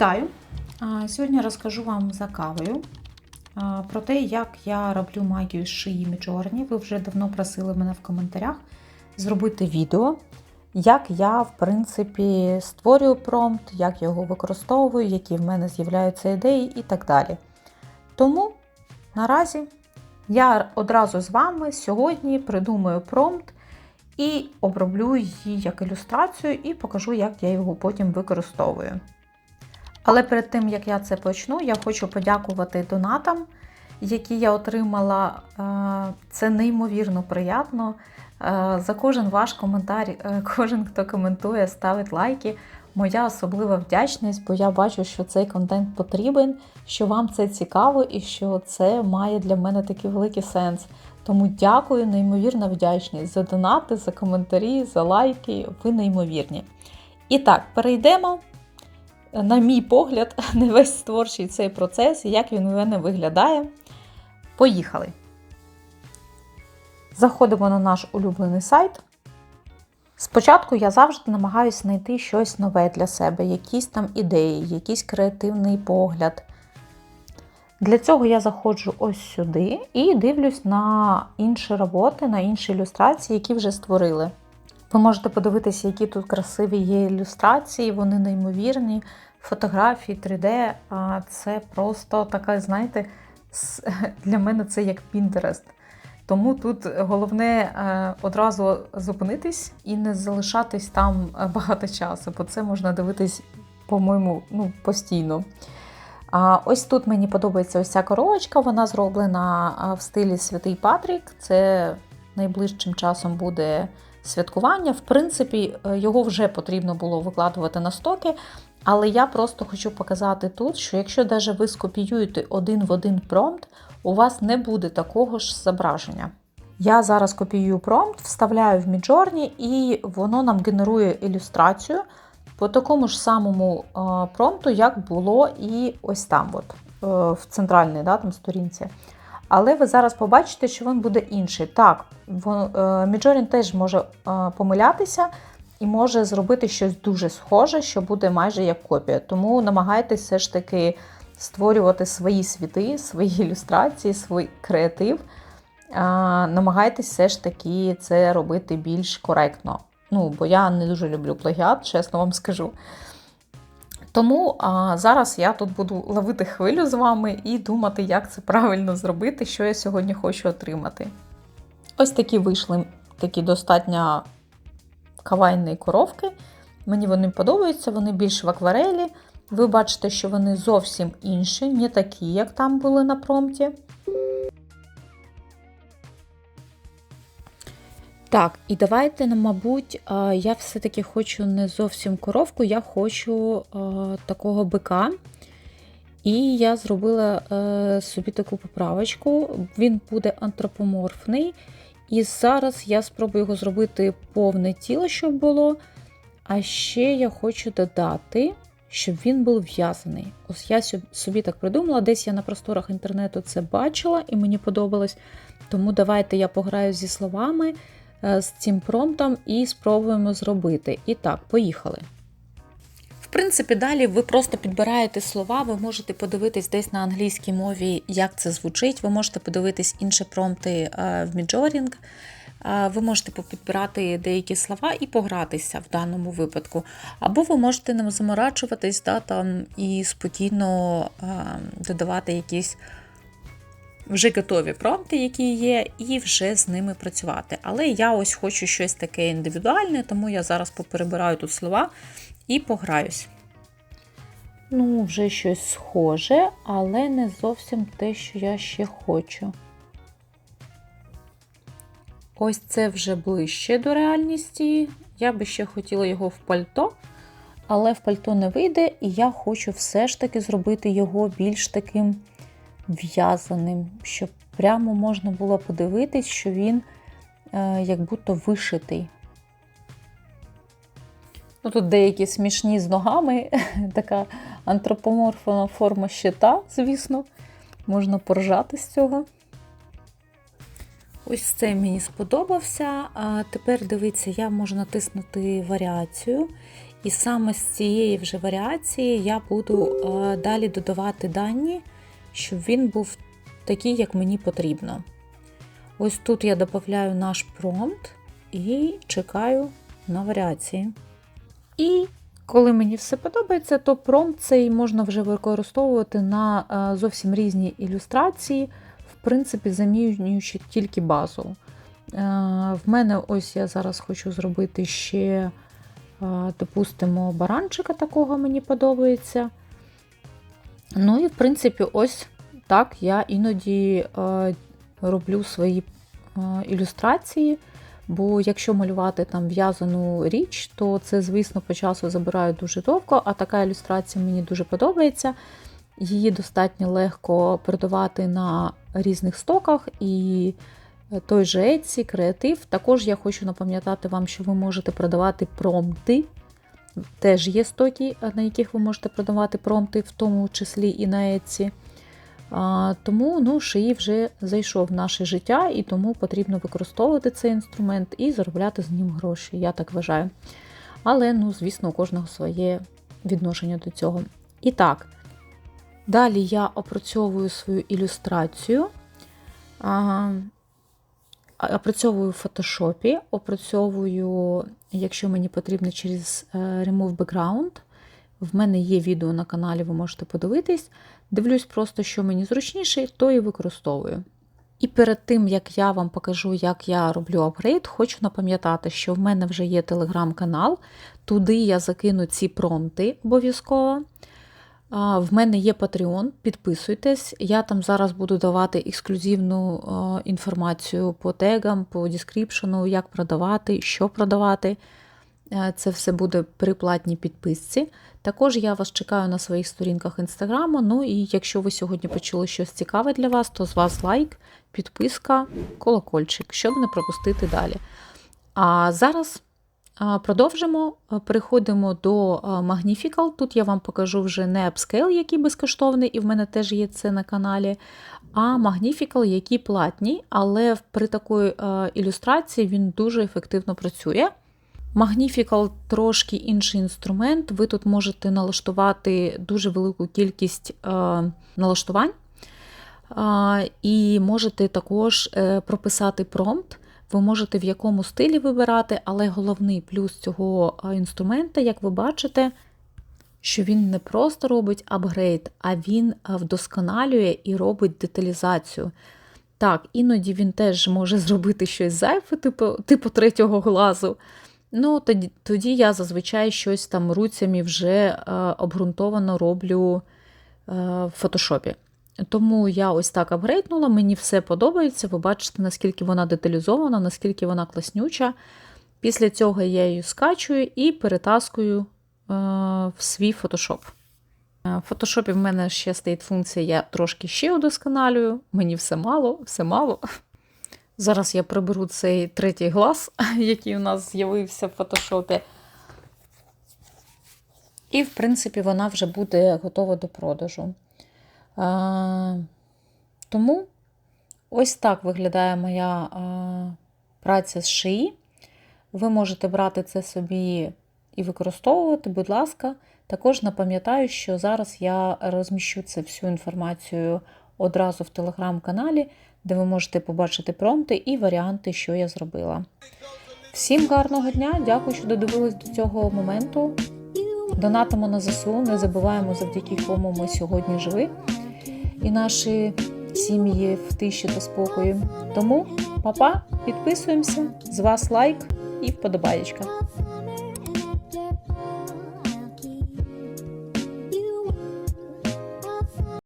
Вітаю! Сьогодні розкажу вам за кавою про те, як я роблю магію з шиї Міджорні. Ви вже давно просили мене в коментарях зробити відео, як я, в принципі, створюю промпт, як його використовую, які в мене з'являються ідеї і так далі. Тому наразі я одразу з вами сьогодні придумаю промпт і оброблю її як ілюстрацію, і покажу, як я його потім використовую. Але перед тим, як я це почну, я хочу подякувати донатам, які я отримала. Е, Це неймовірно приємно. Е, За кожен ваш коментар, е, кожен, хто коментує, ставить лайки. Моя особлива вдячність, бо я бачу, що цей контент потрібен, що вам це цікаво і що це має для мене такий великий сенс. Тому дякую, неймовірна вдячність за донати, за коментарі, за лайки. Ви неймовірні. І так, перейдемо на мій погляд, не весь творчий цей процес, і як він у мене виглядає. Поїхали! Заходимо на наш улюблений сайт. Спочатку я завжди намагаюся знайти щось нове для себе, якісь там ідеї, якийсь креативний погляд. Для цього я заходжу ось сюди і дивлюсь на інші роботи, на інші ілюстрації, які вже створили. Ви можете подивитися, які тут красиві є ілюстрації, вони неймовірні. Фотографії 3D, а це просто така, знаєте, для мене це як Pinterest. Тому тут головне одразу зупинитись і не залишатись там багато часу, бо це можна дивитись, по-моєму, ну, постійно. А Ось тут мені подобається ось ця коробочка, вона зроблена в стилі Святий Патрік. Це найближчим часом буде святкування. В принципі, його вже потрібно було викладувати на стоки. Але я просто хочу показати тут, що якщо навіть ви скопіюєте один в один промпт, у вас не буде такого ж зображення. Я зараз копіюю промпт, вставляю в Midjourney, і воно нам генерує ілюстрацію по такому ж самому промпту, як було і ось там, от, в центральній да, там, сторінці. Але ви зараз побачите, що він буде інший. Так, Midjourney теж може помилятися і може зробити щось дуже схоже, що буде майже як копія. Тому намагайтеся все ж таки створювати свої світи, свої ілюстрації, свій креатив. Намагайтесь все ж таки це робити більш коректно. Ну, бо я не дуже люблю плагіат, чесно вам скажу. Тому а, зараз я тут буду ловити хвилю з вами і думати, як це правильно зробити, що я сьогодні хочу отримати. Ось такі вийшли такі достатньо кавайні коровки. Мені вони подобаються, вони більш в акварелі. Ви бачите, що вони зовсім інші, не такі, як там були на промпті. Так, і давайте, ну, мабуть, я все-таки хочу не зовсім коровку, я хочу такого бика. І я зробила е, собі таку поправочку. Він буде антропоморфний. І зараз я спробую його зробити повне тіло, щоб було. А ще я хочу додати, щоб він був в'язаний. Ось я собі так придумала, десь я на просторах інтернету це бачила і мені подобалось. Тому давайте я пограю зі словами з цим промптом і спробуємо зробити. І так, поїхали. В принципі, далі ви просто підбираєте слова, ви можете подивитись десь на англійській мові, як це звучить. Ви можете подивитись інші промпти е, в Midjourney. Ви можете попідбирати деякі слова і погратися в даному випадку. Або ви можете не заморачуватись да, там, і спокійно додавати якісь вже готові промпти, які є, і вже з ними працювати. Але я ось хочу щось таке індивідуальне, тому я зараз поперебираю тут слова і пограюсь. Ну, вже щось схоже, але не зовсім те, що я ще хочу. Ось це вже ближче до реальності. Я би ще хотіла його в пальто, але в пальто не вийде, і я хочу все ж таки зробити його більш таким в'язаним, щоб прямо можна було подивитись, що він е, як будто вишитий. Ну, Тут деякі смішні з ногами, така антропоморфна форма щита, звісно, можна поржати з цього. Ось це мені сподобався. А тепер дивіться, я можу натиснути варіацію. І саме з цієї вже варіації я буду е, далі додавати дані, щоб він був такий, як мені потрібно. Ось тут я додаю наш промпт і чекаю на варіації. І коли мені все подобається, то промпт цей можна вже використовувати на е, зовсім різні ілюстрації, в принципі, замінюючи тільки базу. Е, В мене ось я зараз хочу зробити ще, е, допустимо, баранчика такого мені подобається. Ну і, в принципі, ось так я іноді е, роблю свої е, ілюстрації. Бо якщо малювати там в'язану річ, то це, звісно, по часу забирає дуже довго, а така ілюстрація мені дуже подобається. Її достатньо легко продавати на різних стоках і той же Etsy, креатив. Також я хочу напам'ятати вам, що ви можете продавати промпти. Теж є стоки, на яких ви можете продавати промпти, в тому числі і на Etsy. А, Тому ну, шиї вже зайшов в наше життя, і тому потрібно використовувати цей інструмент і заробляти з ним гроші, я так вважаю. Але, ну, звісно, у кожного своє відношення до цього. І так, далі я опрацьовую свою ілюстрацію. А, Опрацьовую в фотошопі, опрацьовую, якщо мені потрібно, через е, Remove Background. В мене є відео на каналі, ви можете подивитись. Дивлюсь просто, що мені зручніше, то і використовую. І перед тим, як я вам покажу, як я роблю апгрейд, хочу напам'ятати, що в мене вже є телеграм-канал, туди я закину ці промпти обов'язково. В мене є Patreon, підписуйтесь. Я там зараз буду давати ексклюзивну інформацію по тегам, по дескріпшену, як продавати, що продавати. Е, це все буде при платній підписці. Також я вас чекаю на своїх сторінках інстаграму. Ну і якщо ви сьогодні почули щось цікаве для вас, то з вас лайк, підписка, колокольчик, щоб не пропустити далі. А зараз продовжимо, переходимо до Magnifical. Тут я вам покажу вже не Upscale, який безкоштовний, і в мене теж є це на каналі. А Magnifical, які платні, але при такої ілюстрації він дуже ефективно працює. Magnifical трошки інший інструмент. Ви тут можете налаштувати дуже велику кількість налаштувань, і можете також е, прописати промпт. Ви можете в якому стилі вибирати, але головний плюс цього інструмента, як ви бачите, що він не просто робить апгрейд, а він вдосконалює і робить деталізацію. Так, іноді він теж може зробити щось зайве, типу, типу третього глазу. Ну, тоді тоді я зазвичай щось там руцями вже е, обґрунтовано роблю е, в фотошопі. Тому я ось так апгрейднула, мені все подобається. Ви бачите, наскільки вона деталізована, наскільки вона класнюча. Після цього я її скачую і перетаскую е, в свій фотошоп. Е, в фотошопі в мене ще стоїть функція, я трошки ще удосконалюю, мені все мало, все мало. Зараз я приберу цей третій глаз, який у нас з'явився в фотошопі. І, в принципі, вона вже буде готова до продажу. А, Тому ось так виглядає моя а, праця з шиї. Ви можете брати це собі і використовувати, будь ласка. Також напам'ятаю, що зараз я розміщу це всю інформацію одразу в телеграм-каналі де ви можете побачити промпти і варіанти, що я зробила. Всім гарного дня! Дякую, що додивились до цього моменту. Донатимо на ЗСУ, не забуваємо, завдяки кому ми сьогодні живі і наші сім'ї в тиші та спокою. Тому, папа, підписуємося, з вас лайк і вподобаєчка.